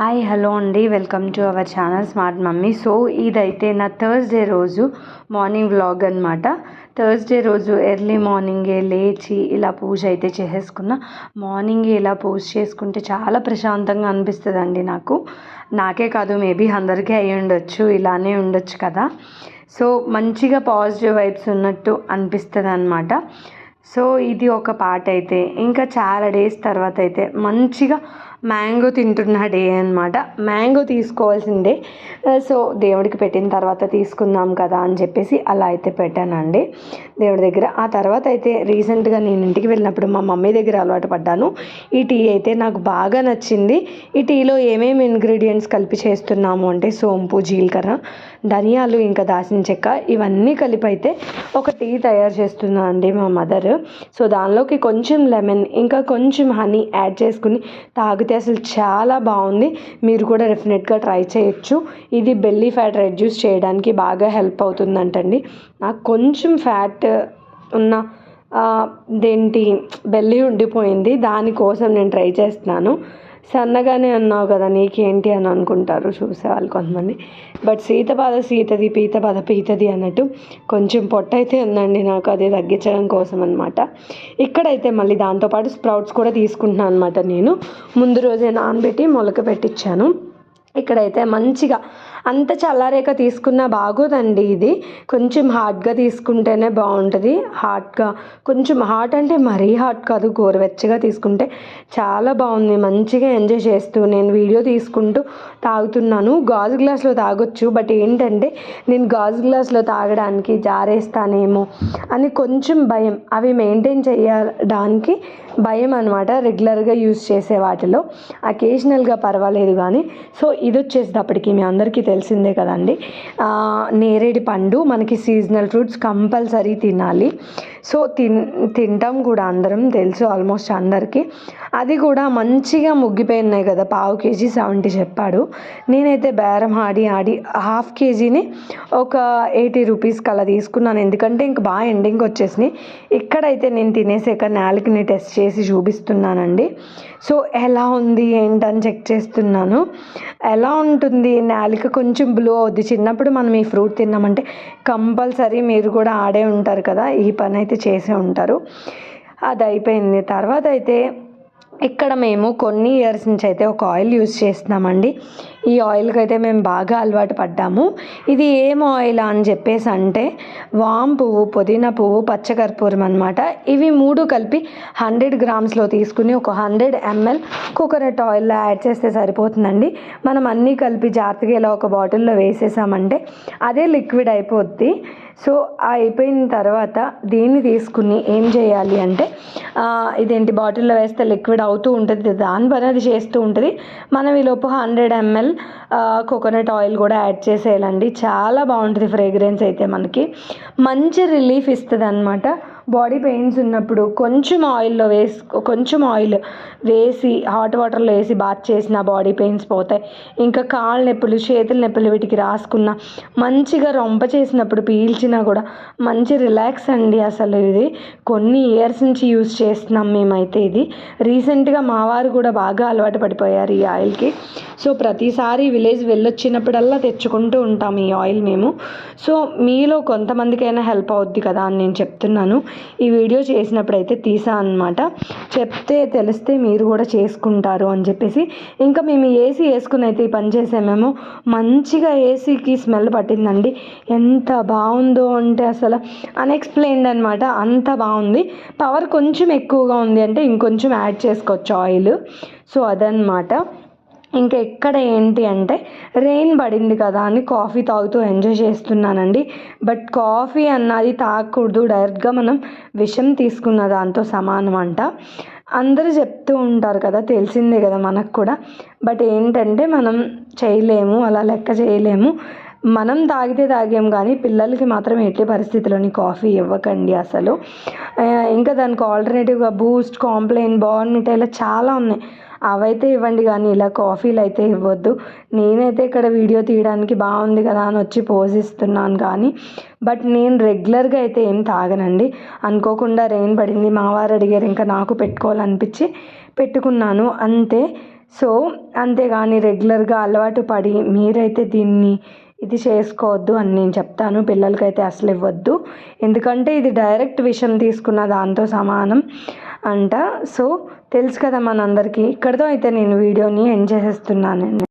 Hi hello అండి. Welcome to our channel smart mummy so ఇదైతే నా థర్స్డే రోజు మార్నింగ్ వ్లాగ్ అనమాట థర్స్డే రోజు ఎర్లీ మార్నింగే లేచి ఇలా పూజ అయితే చేసేసుకున్న. మార్నింగే ఇలా పూజ చేసుకుంటే చాలా ప్రశాంతంగా అనిపిస్తుంది అండి నాకు. నాకే కాదు మేబీ అందరికీ అయి ఉండొచ్చు ఇలానే ఉండొచ్చు కదా. సో మంచిగా పాజిటివ్ వైబ్స్ ఉన్నట్టు అనిపిస్తుంది అనమాట సో ఇది ఒక పాట అయితే. ఇంకా చాలా డేస్ తర్వాత అయితే మంచిగా మ్యాంగో తింటున్న డే అనమాట మ్యాంగో తీసుకోవాల్సిందే. సో దేవుడికి పెట్టిన తర్వాత తీసుకుందాం కదా అని చెప్పేసి అలా అయితే పెట్టానండి. దేవుడి దగ్గర. ఆ తర్వాత అయితే రీసెంట్గా నేను ఇంటికి వెళ్ళినప్పుడు మా మమ్మీ దగ్గర అలవాటు పడ్డాను. ఈ టీ అయితే నాకు బాగా నచ్చింది. ఈ టీలో ఏమేమి ఇంగ్రీడియంట్స్ కలిపి చేస్తున్నాము అంటే సోంపు జీలకర్ర ధనియాలు ఇంకా దాసిన చెక్క ఇవన్నీ కలిపి అయితే ఒక టీ తయారు చేస్తున్నాను అండి మా మదర్. సో దానిలోకి కొంచెం లెమన్ ఇంకా కొంచెం హనీ యాడ్ చేసుకుని తాగితే అసలు చాలా బాగుంది. మీరు కూడా డెఫినెట్గా ట్రై చేయొచ్చు. ఇది బెల్లీ ఫ్యాట్ రెడ్యూస్ చేయడానికి బాగా హెల్ప్ అవుతుందంటండి. నాకు కొంచెం ఫ్యాట్ ఉన్న దేంటి బెల్లి ఉండిపోయింది. దానికోసం నేను ట్రై చేస్తున్నాను. సన్నగానే అన్నావు కదా నీకేంటి అని అనుకుంటారు చూసేవాళ్ళు కొంతమంది. బట్ సీత బాధ సీతది పీత బాధ పీతది అన్నట్టు కొంచెం పొట్ట అయితే ఉందండి నాకు అది తగ్గించడం కోసం అనమాట ఇక్కడైతే మళ్ళీ దాంతోపాటు స్ప్రౌట్స్ కూడా తీసుకుంటున్నాను అనమాట నేను. ముందు రోజే నానబెట్టి మొలక పెట్టించాను ఇక్కడైతే మంచిగా అంత చల్లారేక తీసుకున్న బాగోదండి ఇది. కొంచెం హాట్గా తీసుకుంటేనే బాగుంటుంది. హాట్గా కొంచెం హాట్ అంటే మరీ హాట్ కాదు గోరువెచ్చగా తీసుకుంటే చాలా బాగుంది. మంచిగా ఎంజాయ్ చేస్తూ నేను వీడియో తీసుకుంటూ తాగుతున్నాను. గాజు గ్లాస్లో తాగొచ్చు బట్ ఏంటంటే నేను గాజు గ్లాస్లో తాగడానికి జారేస్తానేమో అని కొంచెం భయం. అవి మెయింటైన్ చేయడానికి భయం అనమాట రెగ్యులర్గా యూజ్ చేసే వాటిలో. అకేషనల్గా పర్వాలేదు కానీ సో ఇది వచ్చేసేటప్పటికి మీ అందరికీ తెలిసిందే కదండి. నేరేడి పండు మనకి సీజనల్ ఫ్రూట్స్ కంపల్సరీ తినాలి. సో తిన్ తింటాం కూడా అందరం తెలుసు ఆల్మోస్ట్ అందరికీ. అది కూడా మంచిగా ముగ్గిపోయినాయి కదా పావు కేజీ సెవెంటీ చెప్పాడు. నేనైతే బేరం ఆడి ఆడి హాఫ్ కేజీని ఒక ఎయిటీ రూపీస్కి అలా తీసుకున్నాను. ఎందుకంటే ఇంక బాగా ఎండింగ్ వచ్చేసినాయి. ఇక్కడైతే నేను తినేసాక నాలుగుని టెస్ట్ చేసి చూపిస్తున్నానండి. సో ఎలా ఉంది ఏంటని చెక్ చేస్తున్నాను. ఎలా ఉంటుంది నాలుక కొంచెం బ్లూ అవుద్ది. చిన్నప్పుడు మనం ఈ ఫ్రూట్ తిన్నామంటే కంపల్సరీ మీరు కూడా ఆడే ఉంటారు కదా ఈ పని అయితే చేసే ఉంటారు. అది అయిపోయింది. తర్వాత అయితే ఇక్కడ మేము కొన్ని ఇయర్స్ నుంచి అయితే ఒక ఆయిల్ యూస్ చేస్తున్నామండి. ఈ ఆయిల్కి అయితే మేము బాగా అలవాటు పడ్డాము. ఇది ఏం ఆయిల్ అని చెప్పేసి అంటే వామ్ పువ్వు పుదీనా పువ్వు పచ్చకర్పూరం అనమాట ఇవి మూడు కలిపి హండ్రెడ్ గ్రామ్స్లో తీసుకుని ఒక హండ్రెడ్ ఎంఎల్ కోకోనట్ ఆయిల్లో యాడ్ చేస్తే సరిపోతుందండి. మనం అన్నీ కలిపి జాగ్రత్తగా ఇలా ఒక బాటిల్లో వేసేసామంటే అదే లిక్విడ్ అయిపోద్ది. సో అయిపోయిన తర్వాత దీన్ని తీసుకుని ఏం చేయాలి అంటే ఇదేంటి బాటిల్లో వేస్తే లిక్విడ్ అవుతూ ఉంటుంది దాని పని అది చేస్తూ ఉంటుంది. మనం ఈ లోపు hundred M L coconut oil కూడా యాడ్ చేసేయాలండి. చాలా బాగుంటుంది ఫ్రేగ్రెన్స్ అయితే మనకి. మంచి రిలీఫ్ ఇస్తుంది అనమాట బాడీ పెయిన్స్ ఉన్నప్పుడు కొంచెం ఆయిల్లో వేసి కొంచెం ఆయిల్ వేసి హాట్ వాటర్లో వేసి బాత్ చేసిన బాడీ పెయిన్స్ పోతాయి. ఇంకా కాళ్ళ నొప్పులు చేతుల నొప్పులు వీటికి రాసుకున్న మంచిగా రొంప చేసినప్పుడు పీల్చినా కూడా మంచి రిలాక్స్ అండి అసలు ఇది. కొన్ని ఇయర్స్ నుంచి యూస్ చేస్తున్నాం మేమైతే ఇది. రీసెంట్గా మా వారు కూడా బాగా అలవాటు పడిపోయారు ఈ ఆయిల్కి. సో ప్రతిసారి విలేజ్ వెళ్ళొచ్చినప్పుడల్లా తెచ్చుకుంటూ ఉంటాం ఈ ఆయిల్ మేము. సో మీలో కొంతమందికైనా హెల్ప్ అవుద్ది కదా అని నేను చెప్తున్నాను. ఈ వీడియో చేసినప్పుడు అయితే తీసా అనమాట చెప్తే తెలిస్తే మీరు కూడా చేసుకుంటారు అని చెప్పేసి. ఇంకా మేము ఏసీ వేసుకుని అయితే ఈ పని చేసామేమో మంచిగా ఏసీకి స్మెల్ పట్టిందండి. ఎంత బాగుందో అంటే అసలు అన్ఎక్స్ప్లెయిన్డ్ అనమాట అంత బాగుంది. పవర్ కొంచెం ఎక్కువగా ఉంది అంటే ఇంకొంచెం యాడ్ చేసుకోవచ్చు ఆయిల్ సో అదనమాట ఇంకా ఎక్కడ ఏంటి అంటే రెయిన్ పడింది కదా అని కాఫీ తాగుతూ ఎంజాయ్ చేస్తున్నానండి. బట్ కాఫీ అన్నది తాగకూడదు డైరెక్ట్గా మనం విషం తీసుకున్న దాంతో సమానం అంట. అందరూ చెప్తూ ఉంటారు కదా తెలిసిందే కదా మనకు కూడా. బట్ ఏంటంటే మనం చేయలేము అలా లెక్క చేయలేము. మనం తాగితే తాగాం కానీ పిల్లలకి మాత్రం ఎట్టి పరిస్థితుల్లోని కాఫీ ఇవ్వకండి అసలు. ఇంకా దానికి ఆల్టర్నేటివ్గా బూస్ట్ కాంప్లైన్ బార్న్మిటా ఇలా చాలా ఉన్నాయి. అవైతే ఇవ్వండి కానీ ఇలా కాఫీలు అయితే ఇవ్వద్దు. నేనైతే ఇక్కడ వీడియో తీయడానికి బాగుంది కదా అని వచ్చి పోజ్ ఇస్తున్నాను కానీ బట్ నేను రెగ్యులర్గా అయితే ఏం తాగనండి. అనుకోకుండా రెయిన్ పడింది మా వారు అడిగారు ఇంకా నాకు పెట్టుకోవాలనిపించి పెట్టుకున్నాను అంతే. సో అంతేగాని రెగ్యులర్గా అలవాటు పడి మీరైతే దీన్ని ఇది చేసుకోవద్దు అని నేను చెప్తాను పిల్లలకైతే అసలు ఇవ్వద్దు. ఎందుకంటే ఇది డైరెక్ట్ విషయం తీసుకున్న దాంతో సమానం అంట. సో తెలుసు కదా మనందరికీ. ఇక్కడితో అయితే నేను వీడియోని ఎండ్ చేసేస్తున్నాను